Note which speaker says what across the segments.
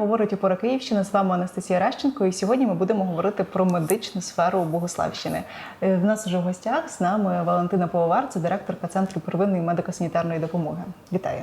Speaker 1: говорить опора Київщина. З вами Анастасія Ращенко. І сьогодні ми будемо говорити про медичну сферу Богославщини. Е, В нас вже в гостях з нами Валентина Пововар, це директорка центру первинної медико-санітарної допомоги. Вітаю.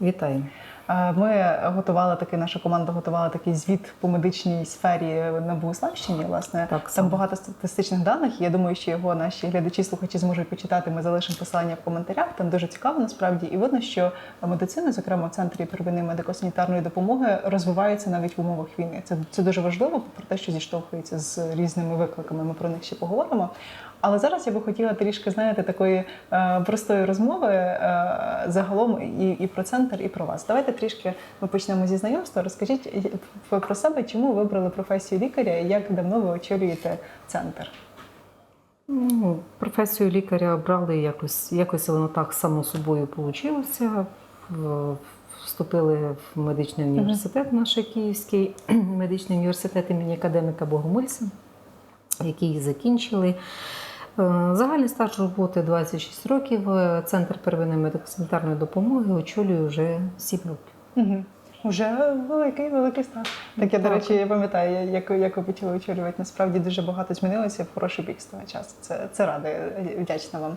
Speaker 2: Вітаю.
Speaker 1: Е, Ми готували такий, наша команда готувала такий звіт по медичній сфері на Богославщині. Власне,
Speaker 2: Так
Speaker 1: там багато статистичних даних. Я думаю, що його наші глядачі, слухачі зможуть почитати. Ми залишимо посилання в коментарях. Там дуже цікаво насправді. І видно, що медицина, зокрема в центрі первинної медико-санітарної допомоги, розвивається навіть в умовах війни. Це, це дуже важливо, попри те, що зіштовхується з різними викликами. Ми про них ще поговоримо. Але зараз я би хотіла трішки знаєте такої е, простої розмови е, загалом і, і про центр, і про вас. Давайте трішки ми почнемо зі знайомства. Розкажіть е, про себе, чому ви вибрали професію лікаря і як давно ви очолюєте центр?
Speaker 2: Ну, професію лікаря обрали якось, якось воно так само собою вийшло. Вступили в медичний університет, наш Київський медичний університет імені академіка Богомольця, який закінчили. Е, Загальний стаж роботи 26 років. Е, Центр первинної медико-санітарної допомоги очолюю вже 7 років.
Speaker 1: Угу. Уже великий, великий стаж. Так я, до речі, я пам'ятаю, як, як ви почали очолювати. Насправді дуже багато змінилося в хороший бік з того часу. Це, це рада, вдячна вам.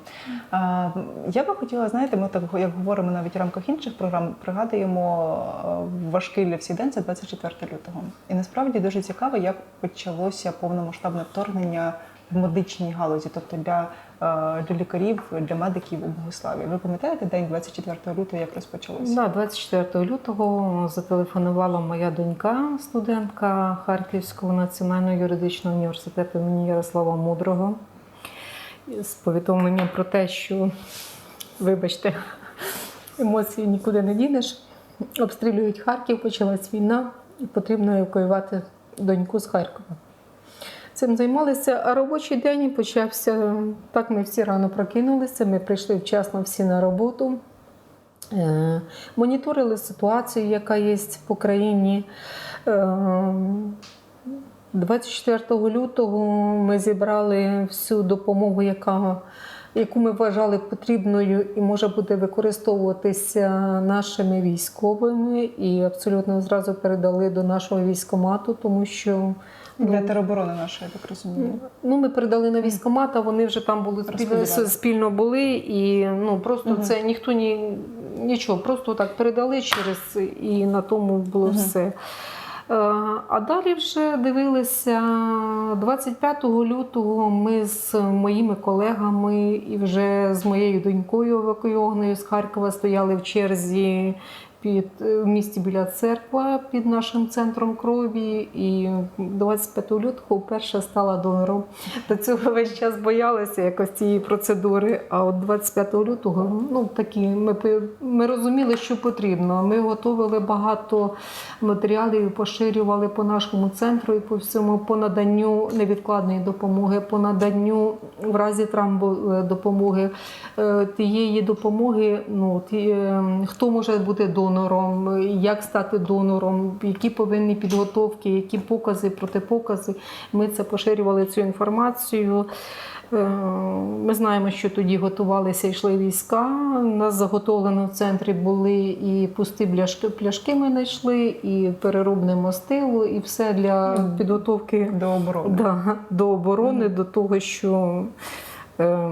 Speaker 1: А, я би хотіла, знаєте, ми так як говоримо навіть в рамках інших програм, пригадуємо е, важкий для всіх день це 24 лютого. І насправді дуже цікаво, як почалося повномасштабне вторгнення в медичній галузі, тобто для, е, для лікарів, для медиків у Богославі. Ви пам'ятаєте день 24 лютого, як розпочалося?
Speaker 2: Да, 24 лютого зателефонувала моя донька, студентка Харківського національного юридичного університету імені Ярослава Мудрого з повідомленням про те, що, вибачте, емоції нікуди не дінеш. Обстрілюють Харків, почалась війна, і потрібно евакуювати доньку з Харкова. Цим займалися, а робочий день почався. Так, ми всі рано прокинулися, ми прийшли вчасно всі на роботу. Е, Моніторили ситуацію, яка є по країні. Е, 24 лютого ми зібрали всю допомогу, яка, яку ми вважали потрібною і може буде використовуватися нашими військовими, і абсолютно зразу передали до нашого військомату, тому що
Speaker 1: Для тероборони нашої, я так розумію.
Speaker 2: Ну, ми передали на військкомат, а вони вже там були спільно, спільно були, і ну просто
Speaker 1: Мгм.
Speaker 2: це ніхто ні, нічого, просто так передали через і на тому було
Speaker 1: Мгм.
Speaker 2: все. Е, А далі вже дивилися 25 лютого. Ми з моїми колегами і вже з моєю донькою евакуйованою з Харкова стояли в черзі під в місті біля церква під нашим центром крові. І 25 лютого вперше стала донором. До цього весь час боялися якось цієї процедури. А от 25 лютого ну такі ми, ми розуміли, що потрібно. Ми готували багато матеріалів, поширювали по нашому центру і по всьому по наданню невідкладної допомоги, по наданню в разі травм е, допомоги е, тієї допомоги. Ну ті, е, хто може бути донором, е, як стати донором, які повинні підготовки, які покази, протипокази. Ми це поширювали цю інформацію. Е, Ми знаємо, що тоді готувалися, йшли війська. У нас заготовлено в центрі були і пусті пляшки, пляшки ми знайшли, і переробне мастило, і все для підготовки
Speaker 1: До оборони.
Speaker 2: да, до оборони, до того, що е,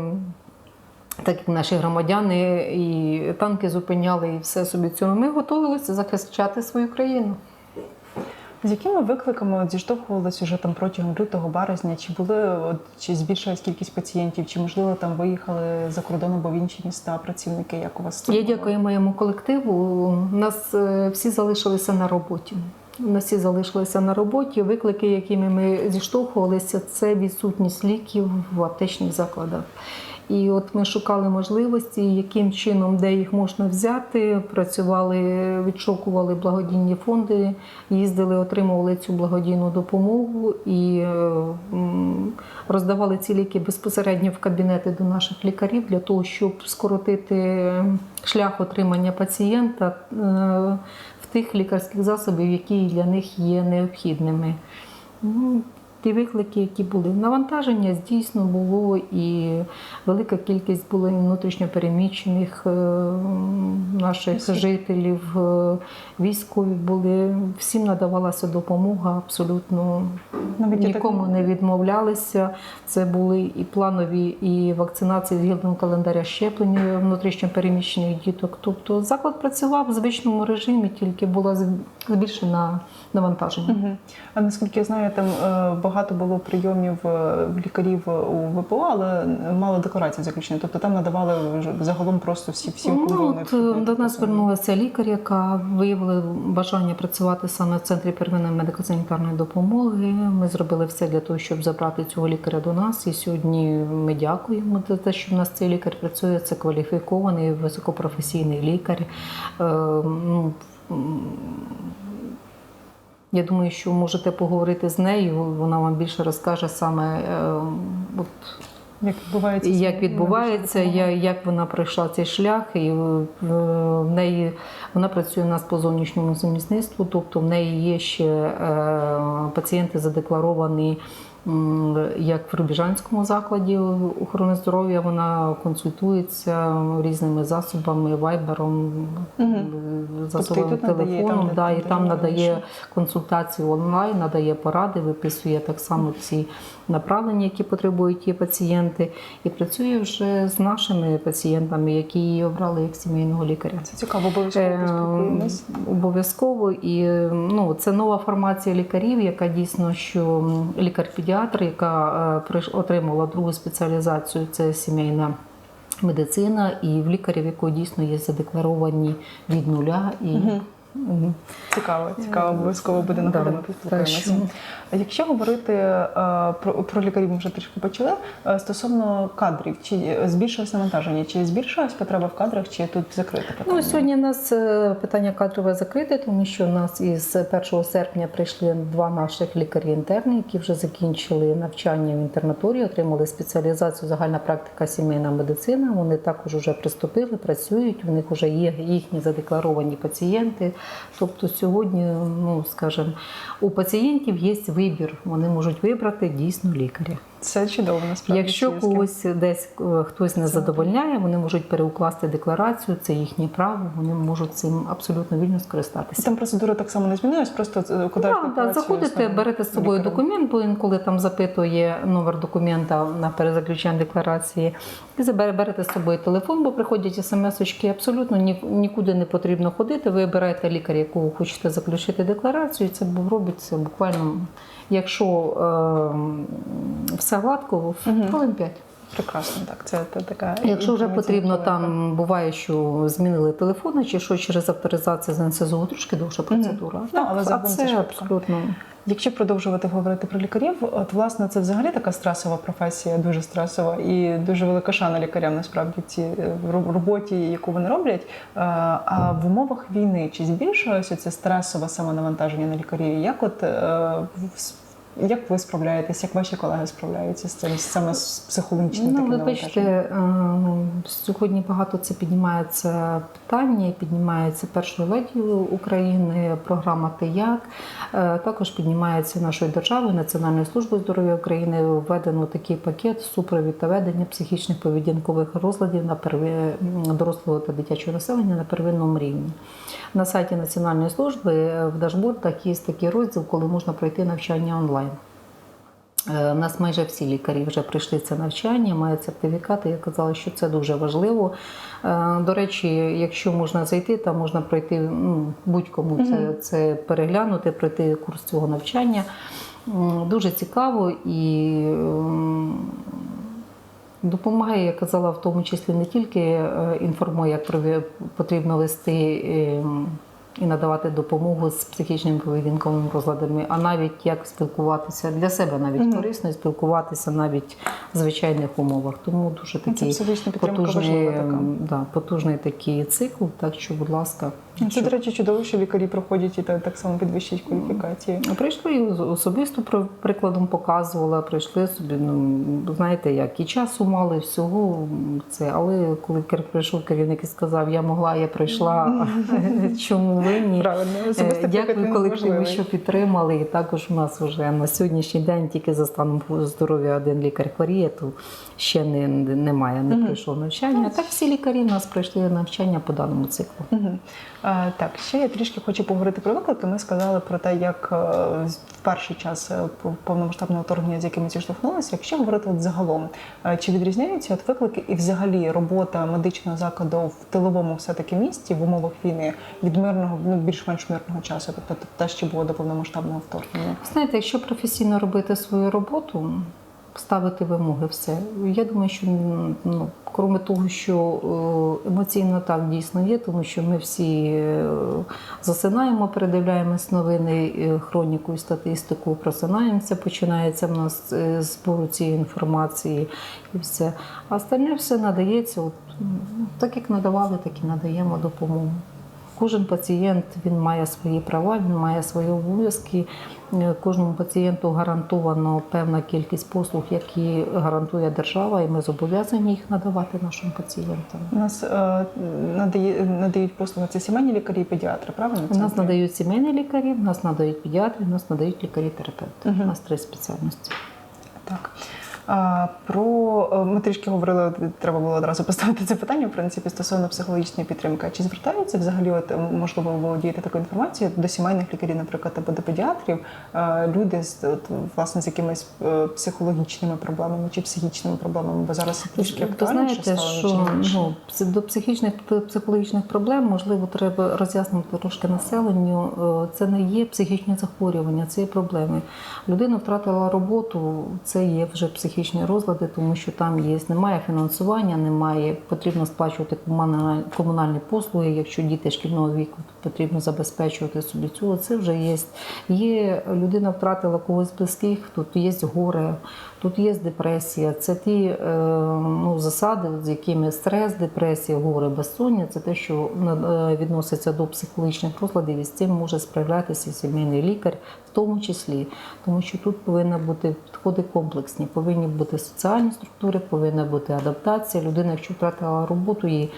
Speaker 2: так як наші громадяни і танки зупиняли, і все собі цього, ми готувалися захищати свою країну.
Speaker 1: З якими викликами от зіштовхувалися вже там протягом лютого березня? Чи були от, чи збільшилась кількість пацієнтів, чи можливо там виїхали за кордон або в інші міста працівники? Як у вас
Speaker 2: Я
Speaker 1: було?
Speaker 2: дякую моєму колективу. У нас е, всі залишилися на роботі. У нас всі залишилися на роботі. Виклики, якими ми зіштовхувалися, це відсутність ліків в аптечних закладах. І от ми шукали можливості, яким чином, де їх можна взяти. Працювали, відшукували благодійні фонди, їздили, отримували цю благодійну допомогу і роздавали ці ліки безпосередньо в кабінети до наших лікарів для того, щоб скоротити шлях отримання пацієнта е, тих лікарських засобів, які для них є необхідними. Ті виклики, які були. Навантаження дійсно було і велика кількість було внутрішньопереміщених е, наших жителів, е, військові були. Всім надавалася допомога абсолютно. Нікому не відмовлялися. Це були і планові, і вакцинації згідно календаря щеплення внутрішньопереміщених діток. Тобто заклад працював в звичному режимі, тільки було з- збільшено навантаження.
Speaker 1: Мгм. А наскільки я знаю, там е, багато було прийомів е, лікарів у ВПО, але мало декларацій заключено. Тобто там надавали загалом просто всі кому
Speaker 2: Ну, от, е, до нас звернулася лікар, яка виявила бажання працювати саме в центрі первинної медико-санітарної допомоги. Ми зробили все для того, щоб забрати цього лікаря до нас. І сьогодні ми дякуємо за те, що в нас цей лікар працює. Це кваліфікований, високопрофесійний лікар. Е, я думаю, що можете поговорити з нею. Вона вам більше розкаже саме е, от,
Speaker 1: Як відбувається
Speaker 2: як відбувається, я- як вона пройшла цей шлях, і в в неї вона працює у нас по зовнішньому замісництву, тобто в неї є ще е, пацієнти задекларовані. Як в Рубіжанському закладі охорони здоров'я вона консультується різними засобами, вайбером,
Speaker 1: Тобто
Speaker 2: засобами
Speaker 1: надає, і там,
Speaker 2: телефоном. да, і там надає консультації онлайн, надає поради, виписує так само ці направлення, які потребують ті пацієнти, і працює вже з нашими пацієнтами, які її обрали як сімейного лікаря.
Speaker 1: Це цікаво, обов'язково
Speaker 2: Е,
Speaker 1: поспілкуємось.
Speaker 2: Обов'язково і ну це нова формація лікарів, яка дійсно що м, лікар-педіатр, яка е, отримала другу спеціалізацію, це сімейна. Медицина і в лікарів, якої дійсно є задекларовані від нуля і
Speaker 1: Мгм.
Speaker 2: Мгм.
Speaker 1: Цікаво, цікаво, обов'язково буде находимо А Якщо говорити е, про, про лікарів, ми вже трішки почали е, стосовно кадрів, чи збільшилось навантаження, чи збільшилась потреба в кадрах, чи тут закрита питання?
Speaker 2: Ну, сьогодні у нас е, питання кадрове закрите, тому що у нас із 1 серпня прийшли два наших лікарі-інтерни, які вже закінчили навчання в інтернатурі, отримали спеціалізацію загальна практика сімейна медицина. Вони також вже приступили, працюють. У них вже є їхні задекларовані пацієнти. Тобто сьогодні, ну скажімо, у пацієнтів є вибір. Вони можуть вибрати дійсно лікаря.
Speaker 1: Це чудово насправді.
Speaker 2: Якщо когось десь е, хтось не задовольняє, вони можуть переукласти декларацію, це їхнє право, вони можуть цим абсолютно вільно скористатися.
Speaker 1: там процедура так само не змінилась, просто е, куди
Speaker 2: Так, так, заходите, берете з собою документ, бо інколи там запитує номер документа на перезаключення декларації, і берете з собою телефон, бо приходять смс-очки. Абсолютно ні, нікуди не потрібно ходити. Ви обираєте лікаря, якого хочете заключити декларацію. і Це робиться буквально, якщо е, все гладко, хвилин 5.
Speaker 1: Прекрасно, так. Це, це така.
Speaker 2: Якщо вже потрібно, там буває, що змінили телефони, чи що через авторизацію з НСЗУ трошки довша процедура.
Speaker 1: Ну,
Speaker 2: Так,
Speaker 1: але
Speaker 2: а
Speaker 1: це
Speaker 2: абсолютно.
Speaker 1: Якщо продовжувати говорити про лікарів, от власне це взагалі така стресова професія, дуже стресова і дуже велика шана лікарям насправді ці е, в роб- роботі, яку вони роблять. Е, А в умовах війни чи збільшилося це стресове самонавантаження на лікарів? Як от е, як ви справляєтесь, як ваші колеги справляються з цим саме з психологічним
Speaker 2: Ну, ви бачите, е, сьогодні багато це піднімається питання, піднімається першою леді України, програма «Ти як». Е, Також піднімається нашою державою, Національною службою здоров'я України. Введено такий пакет супровід та ведення психічних поведінкових розладів на перви- дорослого та дитячого населення на первинному рівні. На сайті Національної служби е, в дашбордах є такий розділ, коли можна пройти навчання онлайн. Е, У нас майже всі лікарі вже пройшли це навчання, мають сертифікати. Я казала, що це дуже важливо. Е, До речі, якщо можна зайти, там можна пройти ну, будь-кому це, це переглянути, пройти курс цього навчання. Дуже цікаво і ем, допомагає, я казала, в тому числі не тільки е, інформує, як потрібно вести. І надавати допомогу з психічними поведінковими розладами, а навіть як спілкуватися для себе навіть
Speaker 1: Мгм.
Speaker 2: корисно спілкуватися навіть в звичайних умовах. Тому дуже
Speaker 1: Ну,
Speaker 2: такий потужний, ем, да, потужний такий цикл. Так що, будь ласка,
Speaker 1: Це,
Speaker 2: що-
Speaker 1: до речі, чудово, що лікарі проходять і так, так само підвищують кваліфікації.
Speaker 2: Прийшли і особисто при- прикладом показувала, прийшли собі. Ну знаєте, як і часу мали всього це. Але коли прийшов керівник і сказав, я могла, я прийшла. Чому винні.
Speaker 1: Правильно,
Speaker 2: Е,
Speaker 1: особисто
Speaker 2: Дякую
Speaker 1: колектив
Speaker 2: колективу, що підтримали. І також у нас вже на сьогоднішній день тільки за станом здоров'я один лікар хворіє, то ще не, немає, не пройшов навчання. Так всі лікарі в нас пройшли навчання по даному циклу.
Speaker 1: Так, ще я трішки хочу поговорити про виклики. Ми сказали про те, як е, в перший час е, по- повномасштабного вторгнення, з якими зіштовхнулися. Якщо говорити от загалом, е, чи відрізняються от виклики і взагалі робота медичного закладу в тиловому все-таки місті в умовах війни від мирного, ну більш-менш мирного часу, тобто те, що було до повномасштабного вторгнення?
Speaker 2: Знаєте, якщо професійно робити свою роботу, ставити вимоги, все. Я думаю, що ну, крім того, що е, емоційно так дійсно є, тому що ми всі е, засинаємо, передивляємось новини, е, хроніку і статистику, просинаємося, починається в нас збору цієї інформації і все. А остальне все надається, от, так як надавали, так і надаємо допомогу. Кожен пацієнт він має свої права, він має свої обов'язки. Е, Кожному пацієнту гарантовано певна кількість послуг, які гарантує держава, і ми зобов'язані їх надавати нашим пацієнтам.
Speaker 1: У нас е, надає, надають послуги це сімейні лікарі і педіатри, правильно?
Speaker 2: У нас надають сімейні лікарі, у нас надають педіатри, у нас надають лікарі-терапевти.
Speaker 1: Мгм.
Speaker 2: У нас три спеціальності.
Speaker 1: Про е, ми трішки говорили, треба було одразу поставити це питання, в принципі, стосовно психологічної підтримки. Чи звертаються взагалі, от можливо, володієте такою інформацією до сімейних лікарів, наприклад, або до педіатрів, е, люди з от, власне з якимись е, психологічними проблемами чи психічними проблемами, бо зараз трішки актуальніше
Speaker 2: знаєте,
Speaker 1: стало
Speaker 2: що ну, до психічних психологічних проблем можливо треба роз'яснити трошки населенню. Це не є психічні захворювання, це є проблеми. Людина втратила роботу, це є вже психічні розлади, тому що там є немає фінансування, немає потрібно сплачувати комунальні, послуги. Якщо діти шкільного віку, то потрібно забезпечувати собі цього. Це вже є. Є людина втратила когось близьких, тут є горе, тут є депресія. Це ті е, ну, засади, з якими стрес, депресія, горе, безсоння, це те, що е, відноситься до психологічних розладів, і з цим може справлятися сімейний лікар, в тому числі, тому що тут повинні бути підходи комплексні, повинні бути соціальні структури, повинна бути адаптація. Людина, якщо втратила роботу, її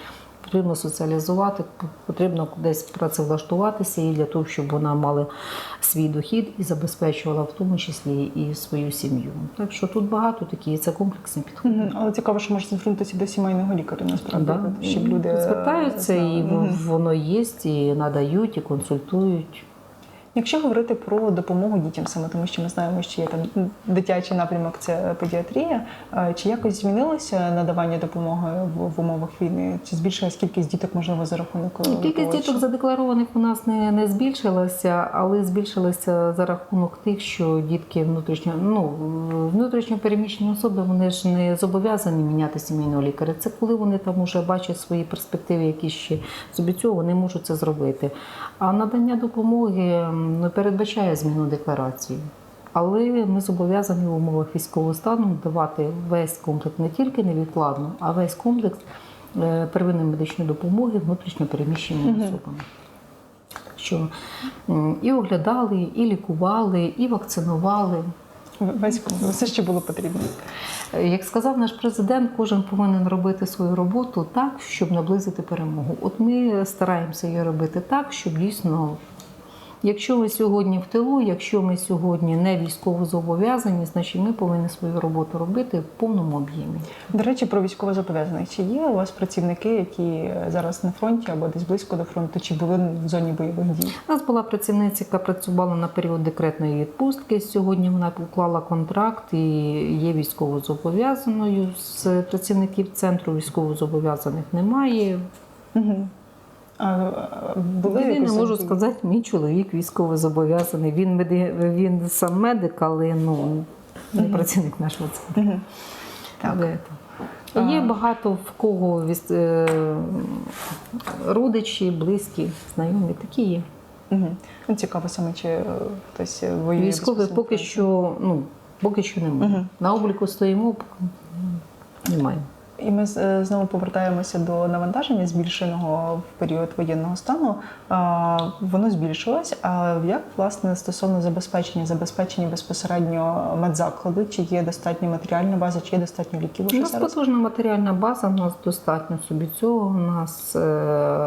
Speaker 2: потрібно соціалізувати, потрібно десь працевлаштуватися і для того, щоб вона мала свій дохід і забезпечувала в тому числі і свою сім'ю. Так що тут багато такі, це комплексні підходи.
Speaker 1: Мгм. Але цікаво, що можна звернутися до сімейного лікаря, насправді,
Speaker 2: Да.
Speaker 1: щоб люди
Speaker 2: звертаються, і воно є, і надають, і консультують.
Speaker 1: Якщо говорити про допомогу дітям саме, тому що ми знаємо, що є там дитячий напрямок, це педіатрія. е, Чи якось змінилося надавання допомоги в, в умовах війни? Чи збільшилась кількість діток, можливо, за рахунок е,
Speaker 2: Кількість діток задекларованих у нас не, не збільшилася, але збільшилася за рахунок тих, що дітки внутрішньо ну внутрішньо переміщені особи вони ж не зобов'язані міняти сімейного лікаря. Це коли вони там уже бачать свої перспективи, які ще собі цього вони можуть це зробити. А надання допомоги не передбачає зміну декларації. Але ми зобов'язані в умовах військового стану давати весь комплекс не тільки невідкладно, а весь комплекс е, первинної медичної допомоги внутрішньо переміщеним
Speaker 1: Мгм.
Speaker 2: особам. Що і оглядали, і лікували, і вакцинували.
Speaker 1: весь все, що було потрібно.
Speaker 2: Е, Як сказав наш президент, кожен повинен робити свою роботу так, щоб наблизити перемогу. От ми стараємося її робити так, щоб дійсно, якщо ми сьогодні в тилу, якщо ми сьогодні не військово зобов'язані, значить ми повинні свою роботу робити в повному об'ємі.
Speaker 1: До речі, про військовозобов'язаних. Чи є у вас працівники, які зараз на фронті або десь близько до фронту, чи були в зоні бойових дій?
Speaker 2: У нас була працівниця, яка працювала на період декретної відпустки. Сьогодні вона уклала контракт і є військовозобов'язаною. З працівників центру військовозобов'язаних немає.
Speaker 1: Угу. А, а, були
Speaker 2: Єдине,
Speaker 1: якось
Speaker 2: можу сказати, мій чоловік військовозобов'язаний. Він меди... він сам медик, але ну не
Speaker 1: Мгм.
Speaker 2: працівник нашого центру.
Speaker 1: Мгм. Так.
Speaker 2: Але то. Є багато в кого віс- е, родичі, близькі, знайомі, такі є.
Speaker 1: Угу. Ну, цікаво саме, чи е, хтось е, воює.
Speaker 2: Військових поки що, ну, поки що немає.
Speaker 1: Мгм.
Speaker 2: На обліку стоїмо, поки немає.
Speaker 1: І ми е, знову повертаємося до навантаження, збільшеного в період воєнного стану. Воно збільшилось. А як власне стосовно забезпечення, забезпечення безпосередньо медзакладу, чи є достатня матеріальна база, чи є достатньо ліків
Speaker 2: У нас потужна матеріальна база, у нас достатньо собі цього. У нас е,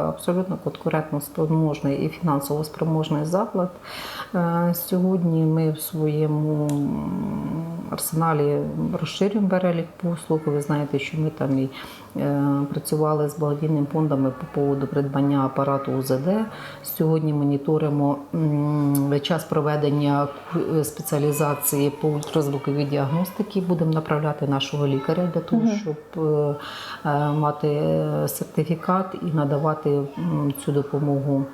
Speaker 2: абсолютно конкурентно спроможний і фінансово спроможний заклад. Е, Сьогодні ми в своєму арсеналі розширюємо перелік послуг. Ви знаєте, що ми там і е, працювали з благодійними фондами по поводу придбання апарату УЗД. Сьогодні моніторимо час проведення е, спеціалізації по ультразвуковій діагностиці. Будемо направляти нашого лікаря для того, щоб е, мати сертифікат і надавати цю допомогу.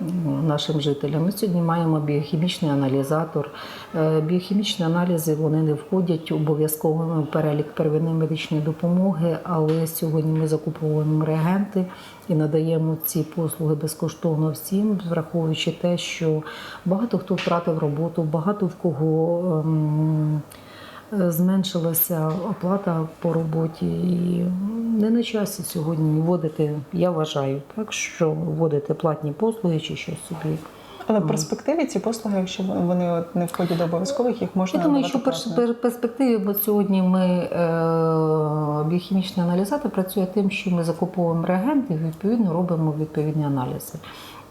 Speaker 2: М, Нашим жителям ми сьогодні маємо біохімічний аналізатор. Е, Біохімічні аналізи вони не входять обов'язково в перелік первинної медичної допомоги, але сьогодні ми закуповуємо реагенти і надаємо ці послуги безкоштовно всім, враховуючи те, що багато хто втратив роботу, багато в кого. Зменшилася оплата по роботі, і не на часі сьогодні вводити, я вважаю, так що вводити платні послуги чи щось собі.
Speaker 1: Але в перспективі ці послуги, якщо вони от не входять до обов'язкових, їх можна
Speaker 2: Я думаю, що пер- перспективі, бо сьогодні ми е, біохімічний аналізатор працює тим, що ми закуповуємо реагенти і відповідно робимо відповідні аналізи.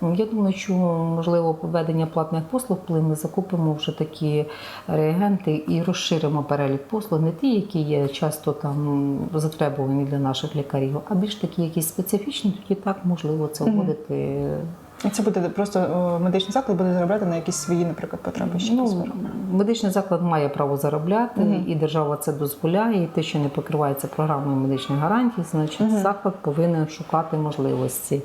Speaker 2: Я думаю, що можливо введення платних послуг, коли ми закупимо вже такі реагенти і розширимо перелік послуг, не ті, які є часто там затребувані для наших лікарів, а більш такі якісь специфічні, тоді так можливо це вводити
Speaker 1: це буде просто о, медичний заклад буде заробляти на якісь свої, наприклад, потреби. ще
Speaker 2: Ну, медичний заклад має право заробляти,
Speaker 1: угу.
Speaker 2: і держава це дозволяє. І те, що не покривається програмою медичних гарантій, значить
Speaker 1: угу.
Speaker 2: заклад повинен шукати можливості.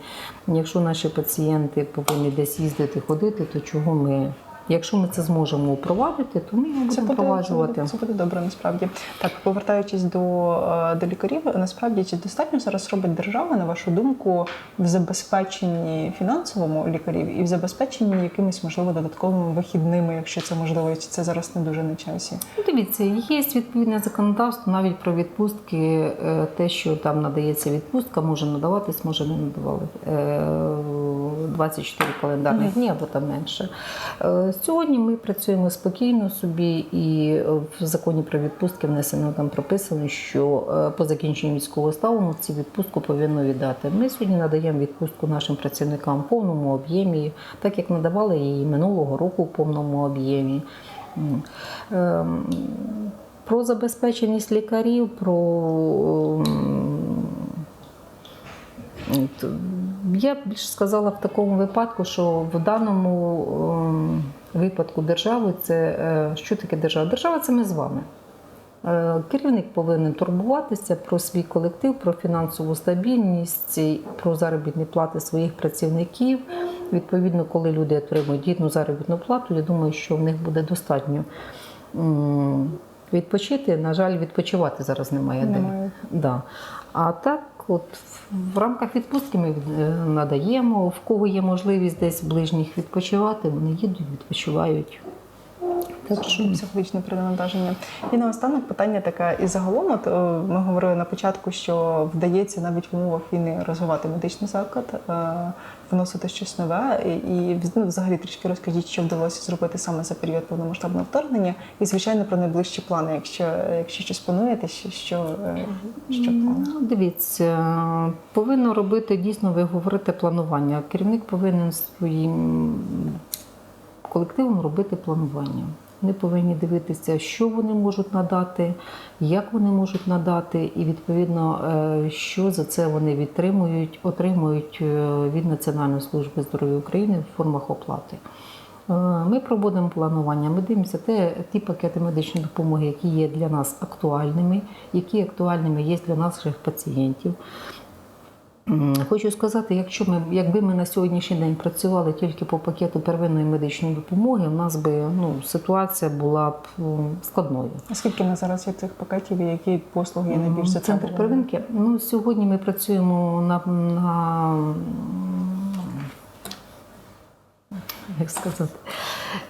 Speaker 2: Якщо наші пацієнти повинні десь їздити, ходити, то чого ми? Якщо ми це зможемо впровадити, то ми його
Speaker 1: Це
Speaker 2: будемо
Speaker 1: буде, це, буде, це буде добре насправді. Так, повертаючись до, е, до лікарів, насправді чи достатньо зараз робить держава, на вашу думку, в забезпеченні фінансовому лікарів і в забезпеченні якимись, можливо, додатковими вихідними, якщо це можливо, чи це зараз не дуже на часі?
Speaker 2: Ну, Дивіться, є відповідне законодавство навіть про відпустки. Е, Те, що там надається відпустка, може надаватись, може не надавали. Е, 24 календарних
Speaker 1: Мгм.
Speaker 2: дні або там менше. Е, Сьогодні ми працюємо спокійно собі, і в законі про відпустки внесено там прописано, що е, по закінченню військового стану ці відпустку повинно віддати. Ми сьогодні надаємо відпустку нашим працівникам в повному об'ємі, так як надавали її минулого року в повному об'ємі. Ем, Про забезпеченість лікарів, про ем, я більше сказала в такому випадку, що в даному ем, випадку держави це е, що таке держава? Держава це ми з вами. Е, Керівник повинен турбуватися про свій колектив, про фінансову стабільність, про заробітні плати своїх працівників. Відповідно, коли люди отримують гідну заробітну плату, я думаю, що в них буде достатньо відпочити. На жаль, відпочивати зараз немає де. Да. А так, от в рамках відпустки ми е, надаємо. В кого є можливість десь ближніх відпочивати, вони їдуть, відпочивають. Так що
Speaker 1: психологічне перенавантаження. І наостанок питання таке. І загалом, от е, ми говорили на початку, що вдається навіть в умовах війни розвивати медичний заклад, е, вносити щось нове. І, і ну, взагалі трішки розкажіть, що вдалося зробити саме за період повномасштабного вторгнення, і звичайно про найближчі плани. Якщо якщо щось плануєте, що що, е, що плануєте?
Speaker 2: Ну, дивіться, повинно робити дійсно, ви говорите планування. Керівник повинен своїм колективом робити планування. Вони повинні дивитися, що вони можуть надати, як вони можуть надати, і відповідно, е, що за це вони відтримують, отримують е, від Національної служби здоров'я України в формах оплати. Е, Ми проводимо планування, ми дивимося те, ті пакети медичної допомоги, які є для нас актуальними, які актуальними є для наших пацієнтів. Хочу сказати, якщо ми, якби ми на сьогоднішній день працювали тільки по пакету первинної медичної допомоги, у нас би ну, ситуація була б складною.
Speaker 1: А скільки на зараз є цих пакетів і які послуги є найбільш
Speaker 2: Центр первинки. Ну, сьогодні ми працюємо на, на як сказати,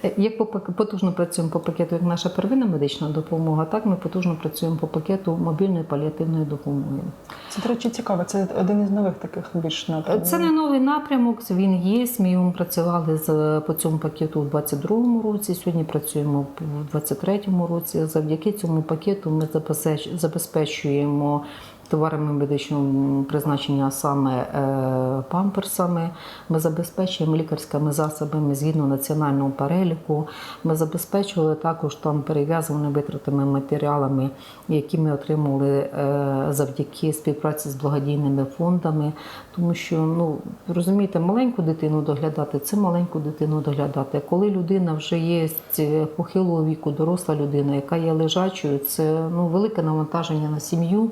Speaker 2: Е, Як по потужно працюємо по пакету, як наша первинна медична допомога, так ми потужно працюємо по пакету мобільної паліативної допомоги.
Speaker 1: Це, до речі, цікаво. Це один із нових таких більш напрямів.
Speaker 2: Це не новий напрямок, він є. Ми працювали з по цьому пакету у 22-му році. Сьогодні працюємо у 23-му році. Завдяки цьому пакету ми забезпеч- забезпечуємо товарами медичного призначення, саме е, памперсами. Ми забезпечуємо лікарськими засобами згідно національного переліку. Ми забезпечували також там перев'язаними витратими матеріалами, які ми отримали е, завдяки співпраці з благодійними фондами. Тому що ну розумієте, маленьку дитину доглядати це маленьку дитину доглядати. Коли людина вже є з похилого віку, доросла людина, яка є лежачою, це ну велике навантаження на сім'ю.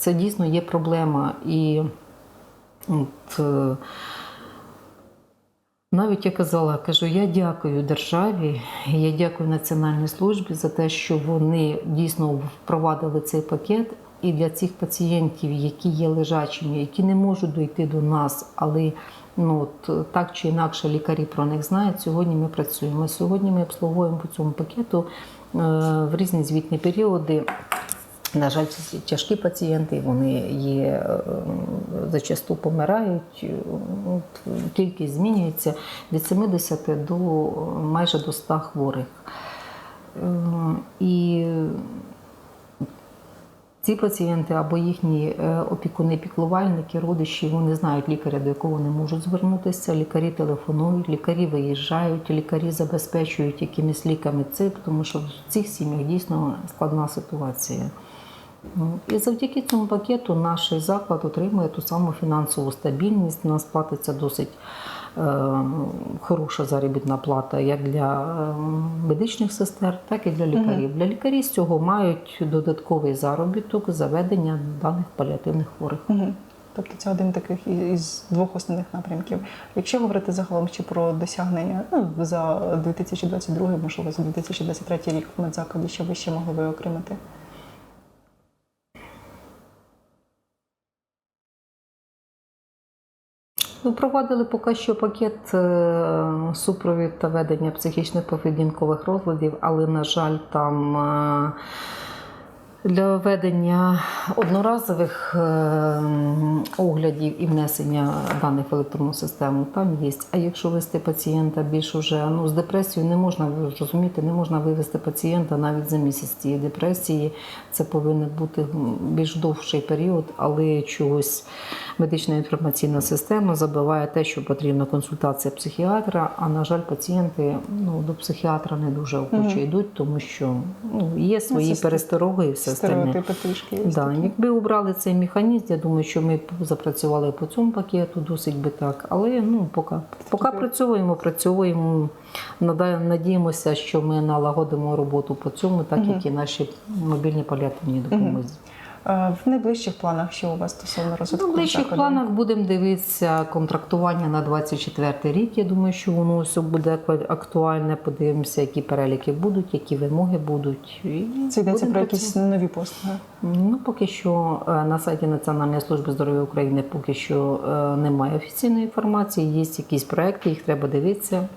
Speaker 2: Це дійсно є проблема. І от, е, навіть я казала, кажу, я дякую державі, я дякую Національній службі за те, що вони дійсно впровадили цей пакет. І для цих пацієнтів, які є лежачими, які не можуть дойти до нас, але ну от, так чи інакше лікарі про них знають. Сьогодні ми працюємо. Сьогодні ми обслуговуємо по цьому пакету е, в різні звітні періоди. На жаль, тяжкі пацієнти, вони є е, зачасту помирають. е, кількість змінюється від 70 до майже до 100 хворих. Е, І ці пацієнти або їхні е, опікуни, піклувальники, родичі, вони знають лікаря, до якого вони можуть звернутися. Лікарі телефонують, лікарі виїжджають, лікарі забезпечують якимись ліками ЦИП, тому що в цих сім'ях дійсно складна ситуація. Ну, І завдяки цьому пакету наш заклад отримує ту саму фінансову стабільність. У нас платиться досить е, хороша заробітна плата як для е, медичних сестер, так і для лікарів. Для лікарів з цього мають додатковий заробіток за ведення даних паліативних хворих.
Speaker 1: Угу. Тобто це один таких із двох основних напрямків. Якщо говорити загалом ще про досягнення ну, за 2022, можливо, за 2023 рік в медзакладі, що ви ще могли би отримати?
Speaker 2: Ми провадили поки що пакет е, супровід та ведення психічно-поведінкових розладів, але, на жаль, там е, для ведення одноразових е, оглядів і внесення даних в електронну систему там є. А якщо вести пацієнта більш уже ну, з депресією, не можна розумієте, не можна вивести пацієнта навіть за місяць цієї депресії. Це повинен бути більш довший період, але чогось медична інформаційна система забиває те, що потрібна консультація психіатра. А на жаль, пацієнти ну, до психіатра не дуже охоче йдуть, тому що ну, є свої
Speaker 1: це
Speaker 2: перестороги і все остальне.
Speaker 1: Стереотипи трішки.
Speaker 2: Да, якби обрали цей механізм, я думаю, що ми б запрацювали по цьому пакету досить би так. Але ну поки, поки працюємо, працюємо. Надіємося, що ми налагодимо роботу по цьому, так
Speaker 1: угу.
Speaker 2: як і наші мобільні паліативні допомоги.
Speaker 1: Е, В найближчих планах, що у вас стосовно
Speaker 2: В найближчих
Speaker 1: закладу?
Speaker 2: планах будемо дивитися контрактування на 24 рік. Я думаю, що воно все буде актуальне. Подивимося, які переліки будуть, які вимоги будуть. І
Speaker 1: Це йдеться про якісь нові послуги.
Speaker 2: Ну, поки що е, на сайті Національної служби здоров'я України поки що е, немає офіційної інформації. Є якісь проекти, їх треба дивитися.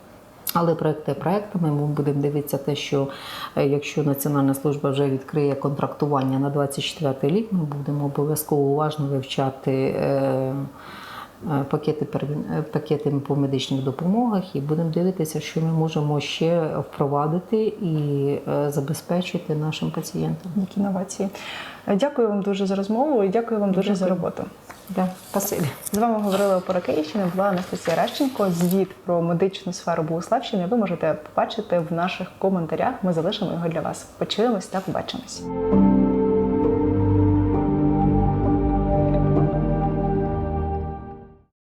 Speaker 2: Але проекти проектами ми будемо дивитися те, що е, якщо Національна служба вже відкриє контрактування на 24 рік, ми будемо обов'язково уважно вивчати. е, е, Пакети пакети по медичних допомогах і будемо дивитися, що ми можемо ще впровадити і забезпечити нашим пацієнтам.
Speaker 1: Які новації? Дякую вам дуже за розмову і дякую вам дуже за роботу.
Speaker 2: Да, спасибі.
Speaker 1: З вами говорили про Київщини, була Анастасія Ращенко. Звіт про медичну сферу Богославщини ви можете побачити в наших коментарях. Ми залишимо його для вас. Почуємось та побачимось.